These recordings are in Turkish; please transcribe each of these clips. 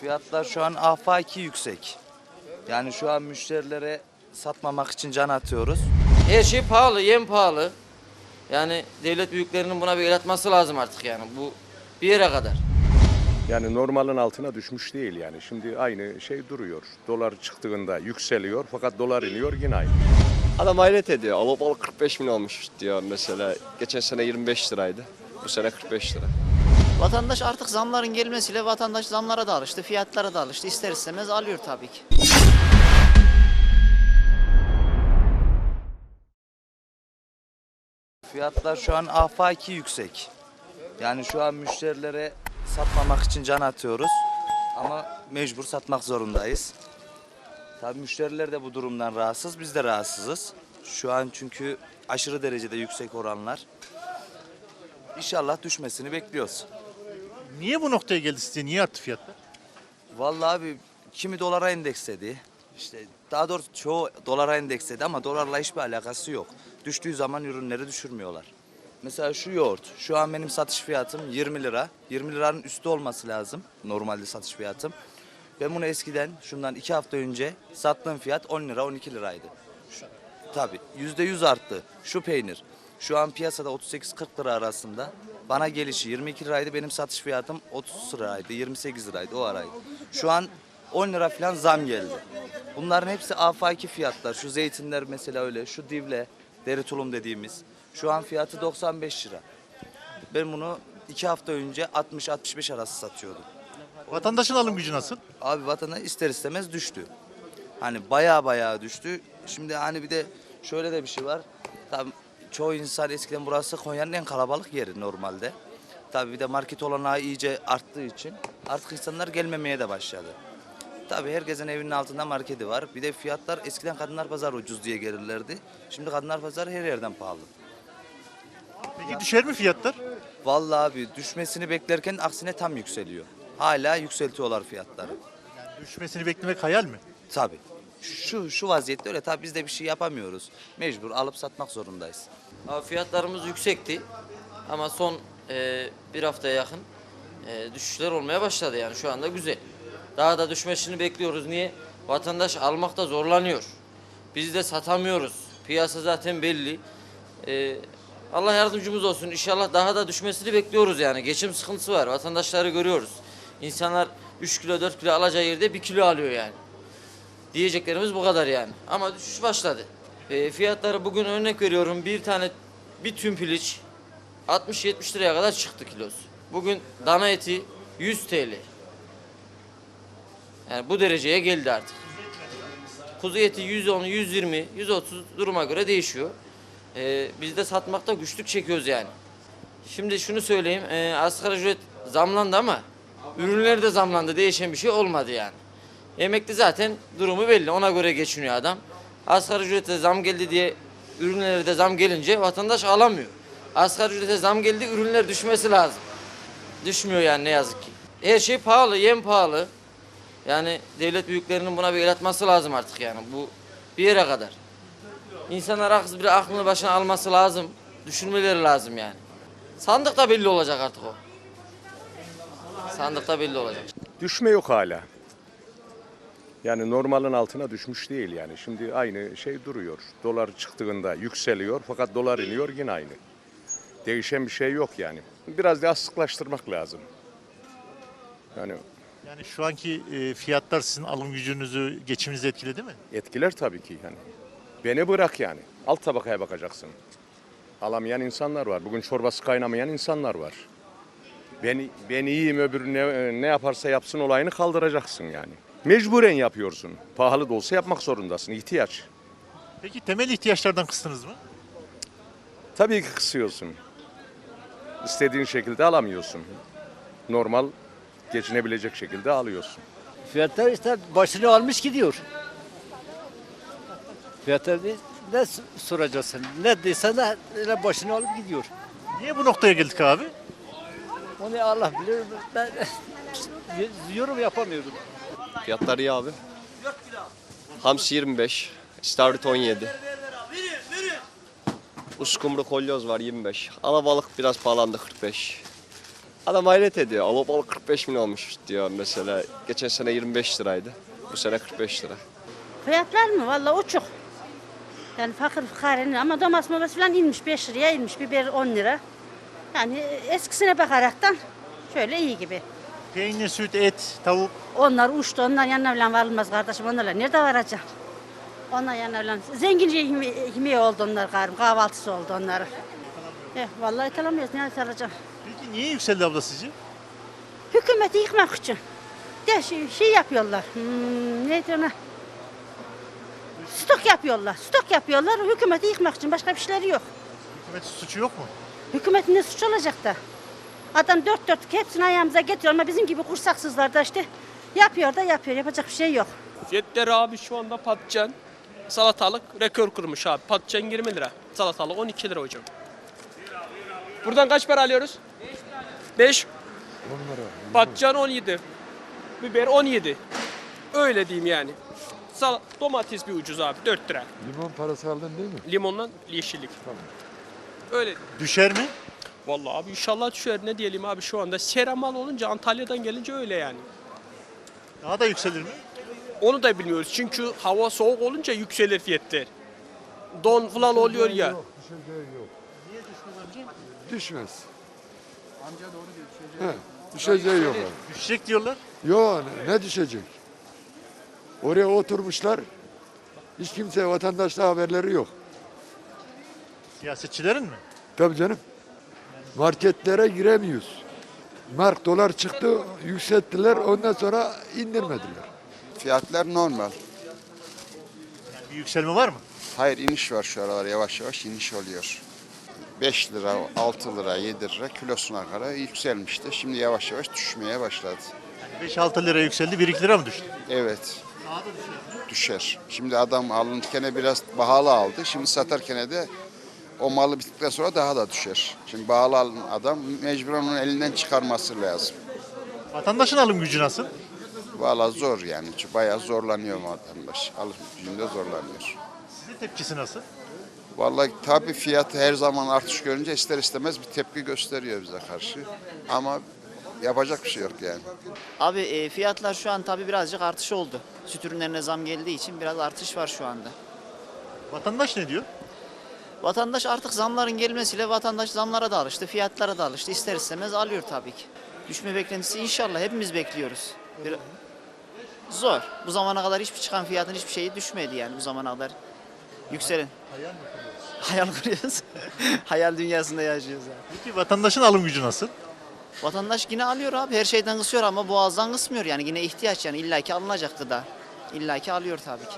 Fiyatlar şu an afaki yüksek. Yani şu an müşterilere satmamak için can atıyoruz. Her şey pahalı, yem pahalı. Yani devlet büyüklerinin buna bir el atması lazım artık yani. Bu bir yere kadar. Yani normalin altına düşmüş değil yani. Şimdi aynı şey duruyor. Dolar çıktığında yükseliyor fakat dolar iniyor yine aynı. Adam hayret ediyor. Alabalık 45 bin olmuş diyor mesela. Geçen sene 25 liraydı. Bu sene 45 lira. Vatandaş artık zamların gelmesiyle vatandaş zamlara da alıştı, fiyatlara da alıştı. İster istemez alıyor tabii ki. Fiyatlar şu an afaki yüksek. Yani şu an müşterilere satmamak için can atıyoruz. Ama mecbur satmak zorundayız. Tabii müşteriler de bu durumdan rahatsız, biz de rahatsızız. Şu an çünkü aşırı derecede yüksek oranlar. İnşallah düşmesini bekliyoruz. Niye bu noktaya geldi sizce? Niye arttı fiyatlar? Vallahi abi kimi dolara endeksledi. İşte daha doğrusu çoğu dolara endeksledi ama dolarla hiçbir alakası yok. Düştüğü zaman ürünleri düşürmüyorlar. Mesela şu yoğurt. Şu an benim satış fiyatım 20 lira. 20 liranın üstü olması lazım. Normalde satış fiyatım. Ben bunu eskiden şundan 2 hafta önce sattığım fiyat 10 lira 12 liraydı. Şu, tabii %100 arttı. Şu peynir. Şu an piyasada 38-40 lira arasında. Bana gelişi 22 liraydı. Benim satış fiyatım 30 liraydı. 28 liraydı o araydı. Şu an 10 lira falan zam geldi. Bunların hepsi afaki fiyatlar. Şu zeytinler mesela öyle. Şu divle, deri tulum dediğimiz. Şu an fiyatı 95 lira. Ben bunu 2 hafta önce 60-65 arası satıyordum. Vatandaşın alım gücü nasıl? Abi vatana ister istemez düştü. Hani baya baya düştü. Şimdi hani bir de şöyle de bir şey var. Tabii çoğu insan eskiden burası Konya'nın en kalabalık yeri normalde. Tabii bir de market olanağı iyice arttığı için artık insanlar gelmemeye de başladı. Tabii herkesin evinin altında marketi var. Bir de fiyatlar eskiden kadınlar pazarı ucuz diye gelirlerdi. Şimdi kadınlar pazarı her yerden pahalı. Peki düşer mi fiyatlar? Vallahi abi düşmesini beklerken aksine tam yükseliyor. Hala yükseltiyorlar fiyatları. Düşmesini beklemek hayal mi? Tabii. Şu şu vaziyette öyle tabii biz de bir şey yapamıyoruz. Mecbur alıp satmak zorundayız. Abi fiyatlarımız yüksekti. Ama son e, bir haftaya yakın e, düşüşler olmaya başladı yani şu anda güzel. Daha da düşmesini bekliyoruz. Niye? Vatandaş almakta zorlanıyor. Biz de satamıyoruz. Piyasa zaten belli. E, Allah yardımcımız olsun. İnşallah daha da düşmesini bekliyoruz yani. Geçim sıkıntısı var. Vatandaşları görüyoruz. İnsanlar 3 kilo 4 kilo alacağı yerde 1 kilo alıyor yani. Diyeceklerimiz bu kadar yani. Ama düşüş başladı. E, fiyatları bugün örnek veriyorum bir tane bir tüm piliç 60-70 liraya kadar çıktı kilosu. Bugün dana eti 100 TL. Yani bu dereceye geldi artık. Kuzu eti 110, 120, 130 duruma göre değişiyor. E, biz de satmakta güçlük çekiyoruz yani. Şimdi şunu söyleyeyim. E, asgari ücret zamlandı ama ürünler de zamlandı. Değişen bir şey olmadı yani. Emekli zaten durumu belli. Ona göre geçiniyor adam. Asgari ücrete zam geldi diye ürünlere de zam gelince vatandaş alamıyor. Asgari ücrete zam geldi ürünler düşmesi lazım. Düşmüyor yani ne yazık ki. Her şey pahalı, yem pahalı. Yani devlet büyüklerinin buna bir el atması lazım artık yani. Bu bir yere kadar. İnsanlar aklı bir aklını başına alması lazım. Düşünmeleri lazım yani. Sandıkta belli olacak artık o. Sandıkta belli olacak. Düşme yok hala. Yani normalin altına düşmüş değil yani. Şimdi aynı şey duruyor. Dolar çıktığında yükseliyor fakat dolar iniyor yine aynı. Değişen bir şey yok yani. Biraz daha sıklaştırmak lazım. Yani Yani şu anki e, fiyatlar sizin alım gücünüzü, geçiminizi etkiledi mi? etkiler tabii ki yani. Beni bırak yani. Alt tabakaya bakacaksın. Alamayan insanlar var. Bugün çorbası kaynamayan insanlar var. Ben, ben iyiyim öbürü ne, ne yaparsa yapsın olayını kaldıracaksın yani. Mecburen yapıyorsun. Pahalı da olsa yapmak zorundasın. ihtiyaç. Peki temel ihtiyaçlardan kıstınız mı? Tabii ki kısıyorsun. İstediğin şekilde alamıyorsun. Normal geçinebilecek şekilde alıyorsun. Fiyatlar işte başını almış gidiyor. Fiyatlar ne soracaksın? Ne desen de öyle başını alıp gidiyor. Niye bu noktaya geldik abi? Onu Allah bilir. Ben yorum yapamıyorum. Fiyatlar iyi abi. Hamsi 25, istavrit 17. Uskumru kolyoz var 25. Alabalık biraz pahalandı 45. Adam hayret ediyor. Alabalık 45 bin olmuş diyor mesela. Geçen sene 25 liraydı. Bu sene 45 lira. Fiyatlar mı? Vallahi uçuk. Yani fakir fukarenin ama domates mobes falan inmiş 5 liraya inmiş. Biber 10 lira. Yani eskisine bakaraktan şöyle iyi gibi. Peynir, süt, et, tavuk. Onlar uçtu. Onlar yanına falan varılmaz kardeşim. Onlarla nerede varacak? Onlar yanına falan. Zengince yemeği oldu onlar garim. Kahvaltısı oldu onların. Eh, vallahi yakalamıyoruz. Nerede alacağım? Peki niye yükseldi abla sizce? Hükümeti yıkmak için. De şey, şey yapıyorlar. Hmm, neydi ona? Stok yapıyorlar. Stok yapıyorlar. Hükümeti yıkmak için. Başka bir şeyleri yok. Hükümetin suçu yok mu? Hükümetin ne suç olacak da? Adam dört dörtlük hepsini ayağımıza getiriyor ama bizim gibi kursaksızlar da işte yapıyor da yapıyor. Yapacak bir şey yok. Fiyatları abi şu anda patlıcan, salatalık rekor kırmış abi. Patlıcan 20 lira, salatalık 12 lira hocam. Buradan kaç para alıyoruz? 5. Patlıcan 17. Biber 17. Öyle diyeyim yani. Sal domates bir ucuz abi 4 lira. Limon parası aldın değil mi? Limonla yeşillik. Öyle. Düşer mi? Vallahi abi inşallah düşer ne diyelim abi şu anda seramal olunca Antalya'dan gelince öyle yani. Daha da yükselir mi? Onu da bilmiyoruz çünkü hava soğuk olunca yükselir fiyatlar. Don falan oluyor ya. Yok, düşeceği yok. Niye düşmez amca? Düşmez. Amca onu diyor, düşeceği, düşeceği yok. abi. Düşecek diyorlar. Yok, ne- ne düşecek? Oraya oturmuşlar, hiç kimse vatandaşla haberleri yok. Siyasetçilerin mi? Tabii canım. Marketlere giremiyoruz. Mark dolar çıktı, yükselttiler, ondan sonra indirmediler. Fiyatlar normal. Yani bir yükselme var mı? Hayır iniş var şu aralar yavaş yavaş iniş oluyor. 5 lira, 6 lira, 7 lira kilosuna kadar yükselmişti. Şimdi yavaş yavaş düşmeye başladı. Yani 5-6 lira yükseldi, 1-2 lira mı düştü? Evet. Düşer. Şimdi adam alınırken biraz pahalı aldı. Şimdi satarken de o malı bittikten sonra daha da düşer. Şimdi pahalı alan adam mecburen onun elinden çıkarması lazım. Vatandaşın alım gücü nasıl? Valla zor yani. Çünkü Bayağı zorlanıyor vatandaş. Alım gücünde zorlanıyor. Sizin tepkisi nasıl? Vallahi tabii fiyatı her zaman artış görünce ister istemez bir tepki gösteriyor bize karşı. Ama yapacak bir şey yok yani. Abi e, fiyatlar şu an tabii birazcık artış oldu. Süt ürünlerine zam geldiği için biraz artış var şu anda. Vatandaş ne diyor? Vatandaş artık zamların gelmesiyle vatandaş zamlara da alıştı, fiyatlara da alıştı. İster istemez alıyor tabii ki. Düşme beklentisi inşallah hepimiz bekliyoruz. Bir... Zor. Bu zamana kadar hiçbir çıkan fiyatın hiçbir şeyi düşmedi yani bu zamana kadar. Yükselen. Hayal mi Hayal kuruyoruz. Hayal dünyasında yaşıyoruz abi. Peki vatandaşın alım gücü nasıl? Vatandaş yine alıyor abi. Her şeyden kısıyor ama boğazdan kısmıyor yani. Yine ihtiyaç yani. illaki alınacak gıda. İllaki alıyor tabii ki.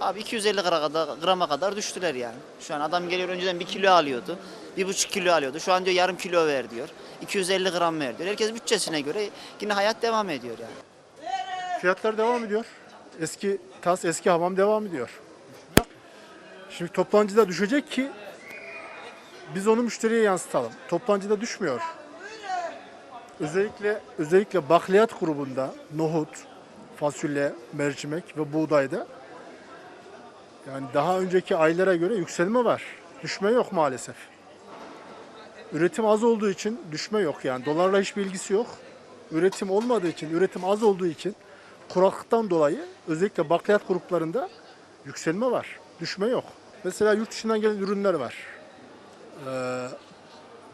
Abi 250 grama kadar, grama kadar düştüler yani. Şu an adam geliyor önceden bir kilo alıyordu. Bir buçuk kilo alıyordu. Şu an diyor yarım kilo ver diyor. 250 gram ver diyor. Herkes bütçesine göre yine hayat devam ediyor yani. Fiyatlar devam ediyor. Eski tas, eski hamam devam ediyor. Şimdi toptancıda düşecek ki biz onu müşteriye yansıtalım. Toptancıda düşmüyor. Özellikle özellikle bakliyat grubunda nohut, fasulye, mercimek ve buğdayda yani daha önceki aylara göre yükselme var. Düşme yok maalesef. Üretim az olduğu için düşme yok yani. Dolarla hiçbir ilgisi yok. Üretim olmadığı için, üretim az olduğu için kuraklıktan dolayı özellikle bakliyat gruplarında yükselme var. Düşme yok. Mesela yurt dışından gelen ürünler var. Ee,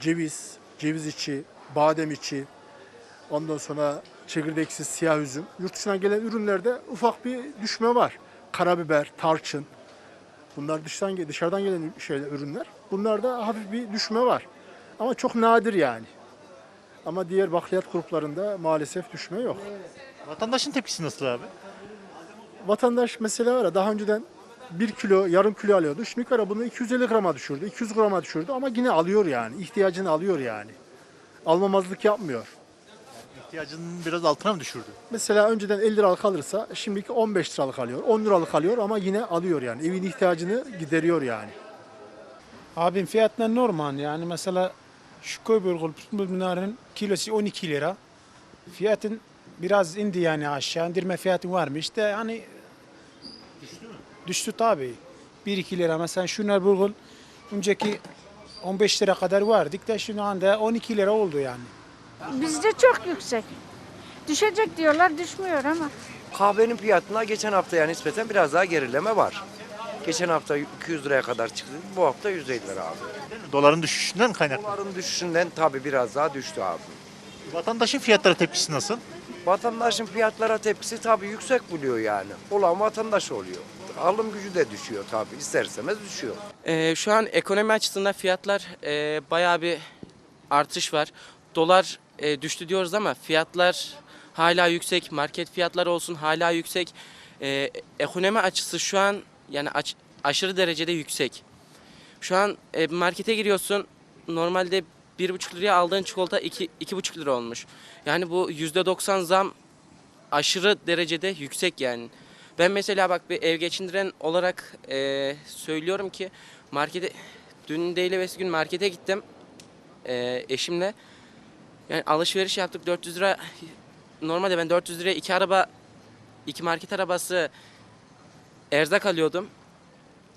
ceviz, ceviz içi, badem içi, ondan sonra çekirdeksiz siyah üzüm. Yurt dışından gelen ürünlerde ufak bir düşme var. Karabiber, tarçın. Bunlar dıştan dışarıdan gelen şeyler ürünler. Bunlarda hafif bir düşme var. Ama çok nadir yani. Ama diğer bakliyat gruplarında maalesef düşme yok. Vatandaşın tepkisi nasıl abi? Vatandaş mesela var ya daha önceden 1 kilo, yarım kilo alıyordu. Şimdi kara bunu 250 grama düşürdü, 200 grama düşürdü ama yine alıyor yani. İhtiyacını alıyor yani. Almamazlık yapmıyor. İhtiyacının biraz altına mı düşürdü? Mesela önceden 50 liralık alırsa şimdiki 15 liralık alıyor. 10 liralık alıyor ama yine alıyor yani. Evin ihtiyacını gideriyor yani. Abim fiyatlar normal yani mesela şu köy bulgur bunların kilosu 12 lira. Fiyatın biraz indi yani aşağı indirme fiyatı varmış işte hani düştü mü? Düştü tabii. 1-2 lira mesela şunlar bulgur önceki 15 lira kadar vardık da şu anda 12 lira oldu yani. Bizce çok yüksek. Düşecek diyorlar düşmüyor ama. Kahvenin fiyatına geçen haftaya nispeten biraz daha gerileme var. Geçen hafta 200 liraya kadar çıktı. Bu hafta 150 lira abi. Doların düşüşünden kaynaklı. Doların düşüşünden tabii biraz daha düştü abi. Vatandaşın fiyatlara tepkisi nasıl? Vatandaşın fiyatlara tepkisi tabii yüksek buluyor yani. Olan vatandaş oluyor. Alım gücü de düşüyor tabii. İster istemez düşüyor. Ee, şu an ekonomi açısından fiyatlar e, bayağı bir artış var. Dolar e, düştü diyoruz ama fiyatlar hala yüksek. Market fiyatları olsun hala yüksek. E, ekonomi açısı şu an yani aç- aşırı derecede yüksek. Şu an e, markete giriyorsun. Normalde bir buçuk liraya aldığın çikolata iki, iki buçuk lira olmuş. Yani bu yüzde doksan zam aşırı derecede yüksek yani. Ben mesela bak bir ev geçindiren olarak e, söylüyorum ki markete dün değil evvelsi gün markete gittim e, eşimle. Yani alışveriş yaptık 400 lira. Normalde ben 400 liraya iki araba iki market arabası erzak alıyordum.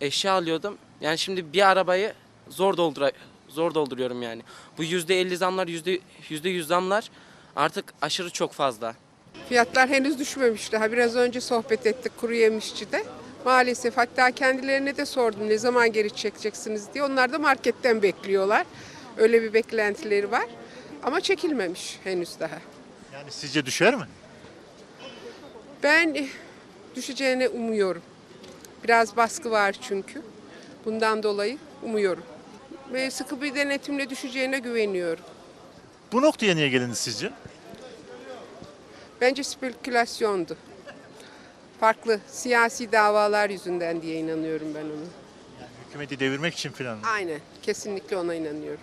Eşya alıyordum. Yani şimdi bir arabayı zor doldura zor dolduruyorum yani. Bu yüzde elli zamlar, yüzde yüzde yüz zamlar artık aşırı çok fazla. Fiyatlar henüz düşmemiş daha. Biraz önce sohbet ettik kuru yemişçide. Maalesef hatta kendilerine de sordum ne zaman geri çekeceksiniz diye. Onlar da marketten bekliyorlar. Öyle bir beklentileri var. Ama çekilmemiş henüz daha. Yani sizce düşer mi? Ben eh, düşeceğini umuyorum. Biraz baskı var çünkü. Bundan dolayı umuyorum. Ve sıkı bir denetimle düşeceğine güveniyorum. Bu noktaya niye gelindi sizce? Bence spekülasyondu. Farklı siyasi davalar yüzünden diye inanıyorum ben ona. Hükümeti devirmek için falan. Aynen. Kesinlikle ona inanıyorum.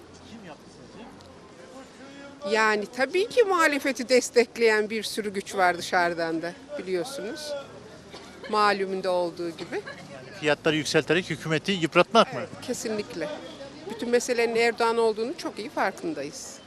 Yani tabii ki muhalefeti destekleyen bir sürü güç var dışarıdan da biliyorsunuz. Malumunda olduğu gibi. Fiyatları yükselterek hükümeti yıpratmak mı? Kesinlikle. Bütün meselenin Erdoğan olduğunu çok iyi farkındayız.